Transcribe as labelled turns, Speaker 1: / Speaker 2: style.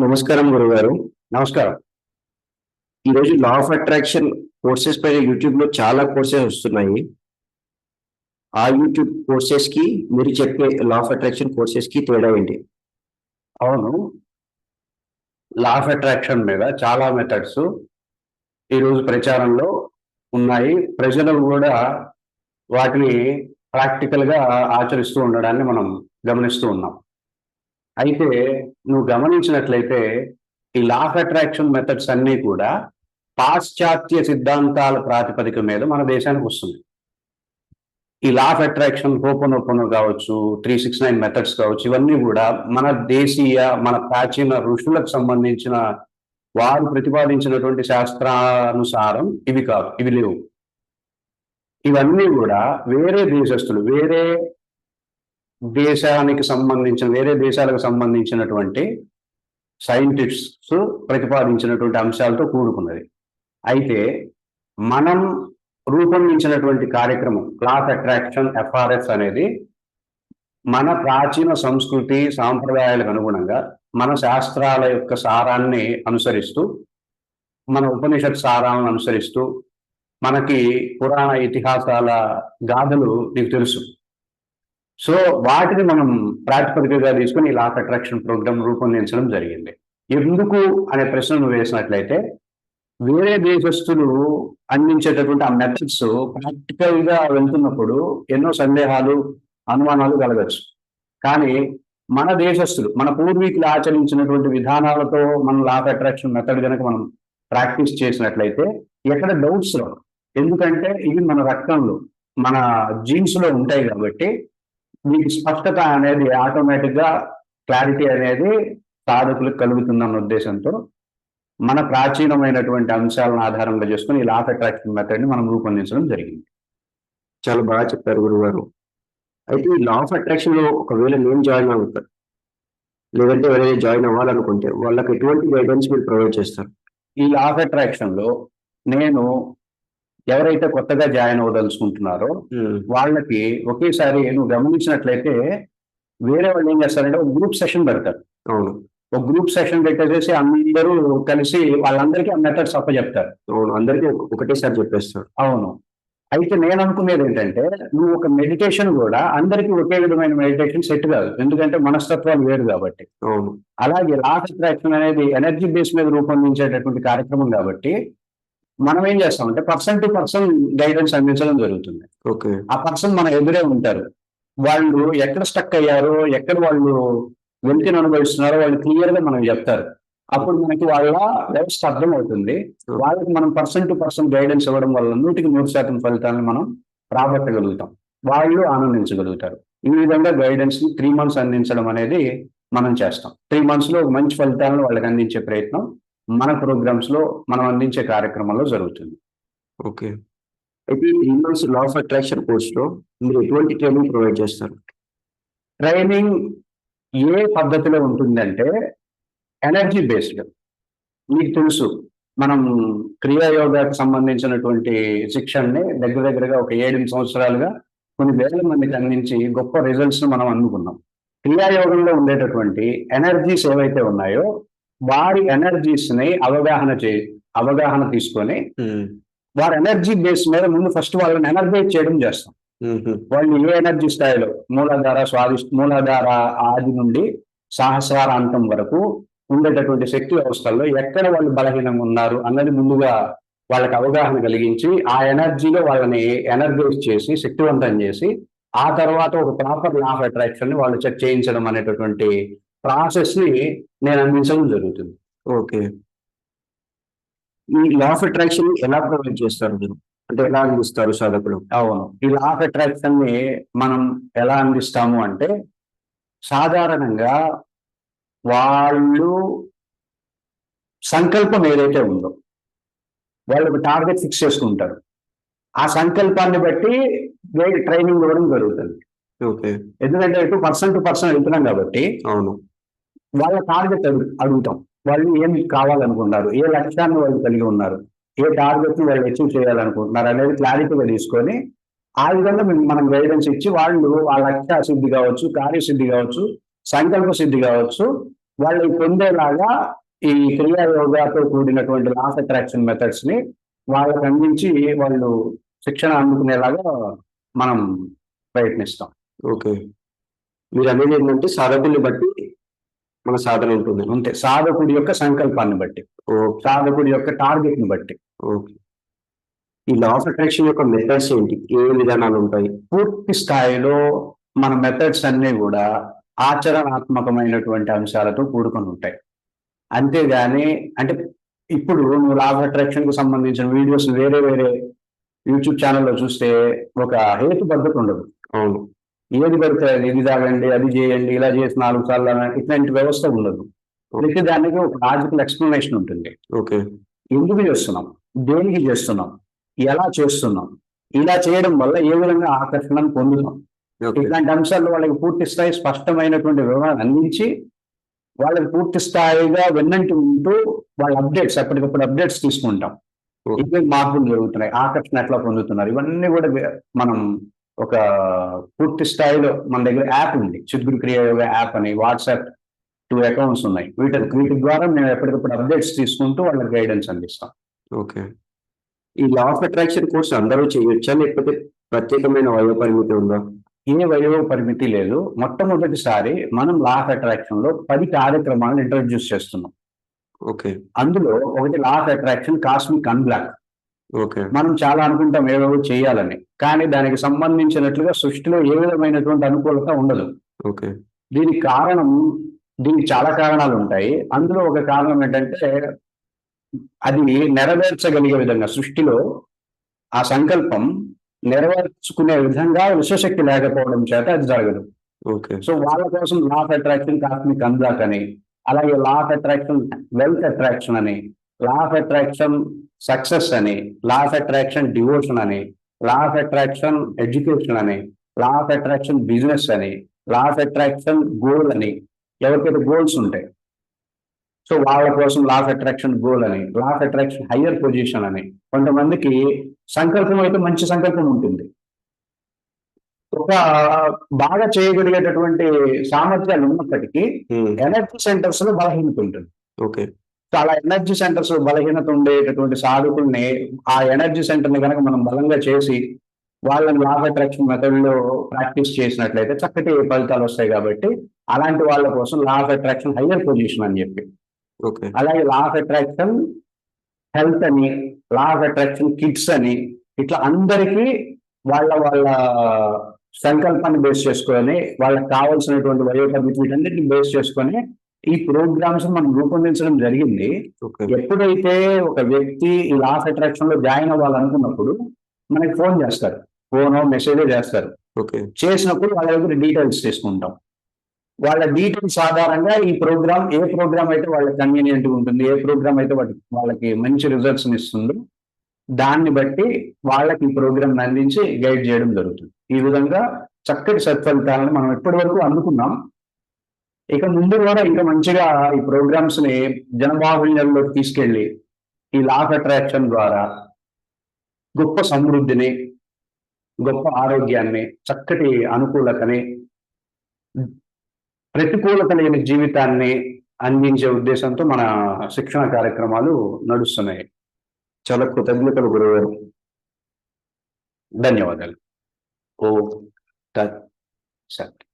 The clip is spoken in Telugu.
Speaker 1: నమస్కారం గురుగారు.
Speaker 2: నమస్కారం.
Speaker 1: ఈరోజు లా ఆఫ్ అట్రాక్షన్ కోర్సెస్ పైన యూట్యూబ్లో చాలా కోర్సెస్ వస్తున్నాయి. ఆ యూట్యూబ్ కోర్సెస్కి మీరు చెప్పే లా ఆఫ్ అట్రాక్షన్ కోర్సెస్కి తేడా ఏంటి?
Speaker 2: అవును. లా ఆఫ్ అట్రాక్షన్ మీద చాలా మెథడ్స్ ఈరోజు ప్రచారంలో ఉన్నాయి. ప్రజలు కూడా వాటిని ప్రాక్టికల్గా ఆచరిస్తూ ఉండడాన్ని మనం గమనిస్తూ ఉన్నాం. అయితే నువ్వు గమనించినట్లయితే ఈ లా ఆఫ్ అట్రాక్షన్ మెథడ్స్ అన్నీ కూడా పాశ్చాత్య సిద్ధాంతాల ప్రాతిపదిక మీద మన దేశానికి వస్తుంది ఈ లా ఆఫ్ అట్రాక్షన్ హోపనోపనో కావచ్చు త్రీ సిక్స్ నైన్ మెథడ్స్ కావచ్చు ఇవన్నీ కూడా మన దేశీయ మన ప్రాచీన ఋషులకు సంబంధించిన వారు ప్రతిపాదించినటువంటి శాస్త్రానుసారం ఇవి కాదు ఇవి లేవు. ఇవన్నీ కూడా వేరే దేశస్తులు వేరే దేశానికి సంబంధించిన వేరే దేశాలకు సంబంధించినటువంటి సైంటిస్ట్స్ ప్రతిపాదించినటువంటి అంశాలతో కూడుకున్నది. అయితే మనం రూపొందించినటువంటి కార్యక్రమం క్లాస్ అట్రాక్షన్ ఎఫ్ఆర్ఎస్ అనేది మన ప్రాచీన సంస్కృతి సాంప్రదాయాలకు అనుగుణంగా మన శాస్త్రాల యొక్క సారాన్ని అనుసరిస్తూ మన ఉపనిషత్ సారాలను అనుసరిస్తూ మనకి పురాణ ఇతిహాసాల గాథలు నీకు తెలుసు. సో వాటిని మనం ప్రాతిపదికగా తీసుకుని ఈ అట్రాక్షన్ ప్రోగ్రామ్ రూపొందించడం జరిగింది. ఎందుకు అనే ప్రశ్న నువ్వు వేసినట్లయితే వేరే దేశస్తులు అందించేటటువంటి ఆ మెథడ్స్ ప్రాక్టికల్గా వెళ్తున్నప్పుడు ఎన్నో సందేహాలు అనుమానాలు కలగచ్చు. కానీ మన దేశస్తులు మన పూర్వీకులు ఆచరించినటువంటి విధానాలతో మన లాక్ అట్రాక్షన్ మెథడ్ కనుక మనం ప్రాక్టీస్ చేసినట్లయితే ఎక్కడ డౌట్స్ రావు. ఎందుకంటే ఇవి మన రక్తంలో మన జీన్స్లో ఉంటాయి కాబట్టి మీకు స్పష్టత అనేది ఆటోమేటిక్గా క్లారిటీ అనేది సాధకులకు కలుగుతుందన్న ఉద్దేశంతో మన ప్రాచీనమైనటువంటి అంశాలను ఆధారంగా చేసుకుని ఈ లాఫ్ అట్రాక్షన్ మెథడ్ని మనం రూపొందించడం జరిగింది.
Speaker 1: చాలా బాగా చెప్పారు గురుగారు అయితే ఈ లా ఆఫ్ అట్రాక్షన్లో ఒకవేళ నేను జాయిన్ అవుతాను లేదంటే ఎవరైనా జాయిన్ అవ్వాలనుకుంటే వాళ్ళకి ఎటువంటి గైడెన్స్ మీరు ప్రొవైడ్ చేస్తారు?
Speaker 2: ఈ లా ఆఫ్ అట్రాక్షన్లో నేను ఎవరైతే కొత్తగా జాయిన్ అవ్వదలుచుకుంటున్నారో వాళ్ళకి ఒకేసారి నువ్వు గమనించినట్లయితే వేరే వాళ్ళు ఏం చేస్తారంటే ఒక గ్రూప్ సెషన్ పెడతారు.
Speaker 1: అవును.
Speaker 2: ఒక గ్రూప్ సెషన్ పెట్టేసేసి అందరూ కలిసి వాళ్ళందరికీ ఆ మెథడ్స్ అప్పచెప్తారు.
Speaker 1: అవును అందరికీ ఒక- ఒకటేసారి చెప్పేస్తారు.
Speaker 2: అవును. అయితే నేను అనుకునేది ఏంటంటే నువ్వు ఒక మెడిటేషన్ కూడా అందరికీ ఒకే విధమైన మెడిటేషన్ సెట్ కాదు. ఎందుకంటే మనస్తత్వాలు వేరు కాబట్టి.
Speaker 1: అవును.
Speaker 2: అలాగే లాస్ అట్రాక్షన్ అనేది ఎనర్జీ బేస్ మీద రూపొందించేటటువంటి కార్యక్రమం కాబట్టి మనం ఏం చేస్తామంటే పర్సన్ టు పర్సన్ గైడెన్స్ అందించడం జరుగుతుంది.
Speaker 1: ఓకే.
Speaker 2: ఆ పర్సన్ మన ఎదురే ఉంటారు. వాళ్ళు ఎక్కడ స్టక్ అయ్యారో ఎక్కడ వాళ్ళు వెలితిని అనుభవిస్తున్నారో వాళ్ళు క్లియర్గా మనం చెప్తారు. అప్పుడు మనకి వాళ్ళ వ్యవస్థ అర్థం అవుతుంది వాళ్ళకి మనం పర్సన్ టు పర్సన్ గైడెన్స్ ఇవ్వడం వల్ల నూటికి నూరు శాతం ఫలితాలను మనం రాబట్టగలుగుతాం. వాళ్ళు ఆనందించగలుగుతారు. ఈ విధంగా గైడెన్స్ని త్రీ మంత్స్ అందించడం అనేది మనం చేస్తాం. త్రీ మంత్స్లో ఒక మంచి ఫలితాలను వాళ్ళకి అందించే ప్రయత్నం మన ప్రోగ్రామ్స్లో మనం అందించే కార్యక్రమంలో జరుగుతుంది.
Speaker 1: ఓకే. అయితే మంత్స్ లా ఆఫ్ అట్రాక్షన్ కోర్స్లో మీరు ఎటువంటి ట్రైనింగ్ ప్రొవైడ్ చేస్తారు?
Speaker 2: ట్రైనింగ్ ఏ పద్ధతిలో ఉంటుందంటే ఎనర్జీ బేస్డ్ మీకు తెలుసు మనం క్రియాయోగాకు సంబంధించినటువంటి శిక్షణని దగ్గర దగ్గరగా ఒక ఏడెనిమిది సంవత్సరాలుగా కొన్ని వేల మందికి అందించి గొప్ప రిజల్ట్స్ మనం అందుకున్నాం. క్రియాయోగంలో ఉండేటటువంటి ఎనర్జీస్ ఏవైతే ఉన్నాయో వారి ఎనర్జీస్ని అవగాహన చే అవగాహన తీసుకొని వారి ఎనర్జీ బేస్ మీద ముందు ఫస్ట్ వాళ్ళని ఎనర్జైజ్ చేయడం చేస్తాం. వాళ్ళు ఏ ఎనర్జీ స్థాయిలో మూలాధార స్వాది మూలాధార ఆది నుండి సహస్రారాంతం వరకు ఉండేటటువంటి శక్తి వ్యవస్థల్లో ఎక్కడ వాళ్ళు బలహీనంగా ఉన్నారు అన్నది ముందుగా వాళ్ళకి అవగాహన కలిగించి ఆ ఎనర్జీలో వాళ్ళని ఎనర్జైజ్ చేసి శక్తివంతం చేసి ఆ తర్వాత ఒక ప్రాపర్ లా ఆఫ్ అట్రాక్షన్ని వాళ్ళు చెక్ చేయించడం అనేటటువంటి ప్రాసెస్ని నేను అందించడం జరుగుతుంది.
Speaker 1: ఓకే. ఈ లా ఆఫ్ అట్రాక్షన్ ఎలా ప్రొవైడ్ చేస్తారు మీరు? అంటే ఎలా అందిస్తారు సాధకులు?
Speaker 2: అవును. ఈ లా ఆఫ్ అట్రాక్షన్ని మనం ఎలా అందిస్తాము అంటే సాధారణంగా వాళ్ళు సంకల్పం ఏదైతే ఉందో వాళ్ళు ఒక టార్గెట్ ఫిక్స్ చేసుకుంటారు. ఆ సంకల్పాన్ని బట్టి ట్రైనింగ్ ఇవ్వడం జరుగుతుంది.
Speaker 1: ఓకే
Speaker 2: ఎందుకంటే ఇటు పర్సన్ టు పర్సన్ వెళ్తున్నాం కాబట్టి
Speaker 1: అవును.
Speaker 2: వాళ్ళ టార్గెట్ అడుగు అడుగుతాం. వాళ్ళు ఏమి కావాలనుకున్నారు ఏ లక్ష్యాన్ని వాళ్ళు కలిగి ఉన్నారు? ఏ టార్గెట్ని వాళ్ళు అచీవ్ చేయాలనుకుంటున్నారు? అనేది క్లారిటీగా తీసుకొని ఆ విధంగా మనం గైడెన్స్ ఇచ్చి వాళ్ళు ఆ లక్ష్య సిద్ధి కావచ్చు కార్యసిద్ధి కావచ్చు సంకల్ప సిద్ధి కావచ్చు వాళ్ళు పొందేలాగా ఈ క్రియా యోగాతో కూడినటువంటి లాస్ అట్రాక్షన్ మెథడ్స్ని వాళ్ళకి అందించి వాళ్ళు శిక్షణ అందుకునేలాగా మనం ప్రయత్నిస్తాం.
Speaker 1: ఓకే. మీరు అనేది ఏంటంటే సాధకుల్ని బట్టి మన సాధన ఉంటుంది.
Speaker 2: అంతే. సాధకుడి యొక్క సంకల్పాన్ని బట్టి. సాధకుడి యొక్క టార్గెట్ని బట్టి.
Speaker 1: ఓకే. ఈ లా ఆఫ్ అట్రాక్షన్ యొక్క మెథడ్స్ ఏంటి? ఏ విధానాలు ఉంటాయి
Speaker 2: పూర్తి స్థాయిలో మన మెథడ్స్ అన్ని కూడా ఆచరణాత్మకమైనటువంటి అంశాలతో కూడుకొని ఉంటాయి. అంతేగాని అంటే ఇప్పుడు నువ్వు లా ఆఫ్ అట్రాక్షన్కు సంబంధించిన వీడియోస్ వేరే వేరే యూట్యూబ్ ఛానల్లో చూస్తే ఒక హేతుబద్ధత ఉండదు.
Speaker 1: అవును.
Speaker 2: ఏది పడితే ఇది తాగండి అది చేయండి ఇలా చేసి నాలుగు సార్లు ఇట్లాంటి వ్యవస్థ ఉండదు. ప్రతి దానికి ఒక లాజికల్ ఎక్స్ప్లెనేషన్ ఉంటుంది.
Speaker 1: ఓకే.
Speaker 2: ఎందుకు చేస్తున్నాం? దేనికి చేస్తున్నాం? ఎలా చేస్తున్నాం? ఇలా చేయడం వల్ల ఏ విధంగా ఆకర్షణను పొందుతాం?
Speaker 1: ఓకే.
Speaker 2: ఇట్లాంటి అంశాల్లో వాళ్ళకి పూర్తి స్థాయి స్పష్టమైనటువంటి వివరణ అందించి వాళ్ళకి పూర్తి స్థాయిగా వెన్నంటి ఉంటూ వాళ్ళ అప్డేట్స్ ఎప్పటికప్పుడు అప్డేట్స్ తీసుకుంటాం. ఇవే మార్పులు జరుగుతున్నాయి. ఆకర్షణ ఎట్లా పొందుతున్నారు? ఇవన్నీ కూడా మనం ఒక పూర్తి స్థాయిలో మన దగ్గర యాప్ ఉంది. చిద్గురు క్రియ యోగ యాప్ అని వాట్సాప్ టూ అకౌంట్స్ ఉన్నాయి. వీటి వీటి ద్వారా మేము ఎప్పటికప్పుడు అప్డేట్స్ తీసుకుంటూ వాళ్ళకి గైడెన్స్ అందిస్తాం.
Speaker 1: ఓకే. ఈ లా ఆఫ్ అట్రాక్షన్ కోర్స్ అందరూ చేయొచ్చా? లేకపోతే ప్రత్యేకమైన వయో పరిమితి ఉందా?
Speaker 2: ఏ వయో పరిమితి లేదు. మొట్టమొదటిసారి మనం లా ఆఫ్ అట్రాక్షన్లో పది కార్యక్రమాలను ఇంట్రడ్యూస్ చేస్తున్నాం.
Speaker 1: ఓకే.
Speaker 2: అందులో ఒకటి law of attraction cosmic unblock మనం చాలా అనుకుంటాం ఏవేవో చేయాలని. కానీ దానికి సంబంధించినట్లుగా సృష్టిలో ఏ విధమైనటువంటి అనుకూలత ఉండదు.
Speaker 1: ఓకే.
Speaker 2: దీనికి కారణం దీనికి చాలా కారణాలు ఉంటాయి. అందులో ఒక కారణం ఏంటంటే అది నెరవేర్చగలిగే విధంగా సృష్టిలో ఆ సంకల్పం నెరవేర్చుకునే విధంగా విశ్వశక్తి లేకపోవడం చేత అది జరగదు.
Speaker 1: ఓకే.
Speaker 2: సో వాళ్ళ కోసం law of attraction cosmic unblock అని అలాగే law of attraction wealth attraction అని లా ఆఫ్ అట్రాక్షన్ సక్సెస్ అని లా ఆఫ్ అట్రాక్షన్ డివోషన్ అని లా ఆఫ్ అట్రాక్షన్ ఎడ్యుకేషన్ అని లా ఆఫ్ అట్రాక్షన్ బిజినెస్ అని లా ఆఫ్ అట్రాక్షన్ గోల్ అని ఎవరికైతే గోల్స్ ఉంటాయి. సో వాళ్ళ కోసం లా ఆఫ్ అట్రాక్షన్ గోల్ అని law of attraction higher position అని కొంతమందికి సంకల్పం అయితే మంచి సంకల్పం ఉంటుంది. ఒక బాగా చేయగలిగేటటువంటి సామర్థ్యాలు ఉన్నప్పటికీ ఎనర్జీ సెంటర్స్లో బలహీనత ఉంటుంది.
Speaker 1: ఓకే
Speaker 2: చాలా ఎనర్జీ సెంటర్స్ బలహీనత ఉండేటటువంటి సాధకుల్ని ఆ ఎనర్జీ సెంటర్ని కనుక మనం బలంగా చేసి వాళ్ళని లా ఆఫ్ అట్రాక్షన్ మెథడ్లో ప్రాక్టీస్ చేసినట్లయితే చక్కటి ఫలితాలు వస్తాయి కాబట్టి అలాంటి వాళ్ళ కోసం law of attraction higher position అని చెప్పి.
Speaker 1: ఓకే.
Speaker 2: అలాగే లా ఆఫ్ అట్రాక్షన్ హెల్త్ అని లా ఆఫ్ అట్రాక్షన్ కిడ్స్ అని ఇట్లా అందరికీ వాళ్ళ వాళ్ళ సంకల్పాన్ని బేస్ చేసుకొని వాళ్ళకి కావాల్సినటువంటి వయోపరిమితి వీటన్నిటిని బేస్ చేసుకొని ఈ ప్రోగ్రామ్స్ మనం రూపొందించడం జరిగింది. ఎప్పుడైతే ఒక వ్యక్తి ఈ లా ఆఫ్ అట్రాక్షన్లో జాయిన్ అవ్వాలనుకున్నప్పుడు మనకి ఫోన్ చేస్తారు. ఫోన్ మెసేజ్ చేస్తారు.
Speaker 1: ఓకే.
Speaker 2: చేసినప్పుడు వాళ్ళ దగ్గర డీటెయిల్స్ తీసుకుంటాం. వాళ్ళ డీటెయిల్స్ ఆధారంగా ఈ ప్రోగ్రామ్ ఏ ప్రోగ్రామ్ అయితే వాళ్ళకి కన్వీనియంట్ ఉంటుంది ఏ ప్రోగ్రామ్ అయితే వాళ్ళకి మంచి రిజల్ట్స్ ఇస్తుందో దాన్ని బట్టి వాళ్ళకి ఈ ప్రోగ్రామ్ అందించి గైడ్ చేయడం జరుగుతుంది. ఈ విధంగా చక్కటి సత్ఫలితాలను మనం ఇప్పటి వరకు అందుకున్నాం. ఇక ముందు కూడా ఇంకా మంచిగా ఈ ప్రోగ్రామ్స్ని జనబాహుళ్యంలోకి తీసుకెళ్ళి ఈ లా ఆఫ్ అట్రాక్షన్ ద్వారా గొప్ప సమృద్ధిని గొప్ప ఆరోగ్యాన్ని చక్కటి అనుకూలతని ప్రతికూలత లేని జీవితాన్ని అందించే ఉద్దేశంతో మన శిక్షణ కార్యక్రమాలు నడుస్తున్నాయి.
Speaker 1: చాలా కృతజ్ఞతలు గురువు
Speaker 2: ధన్యవాదాలు.
Speaker 1: ఓ
Speaker 2: సరే.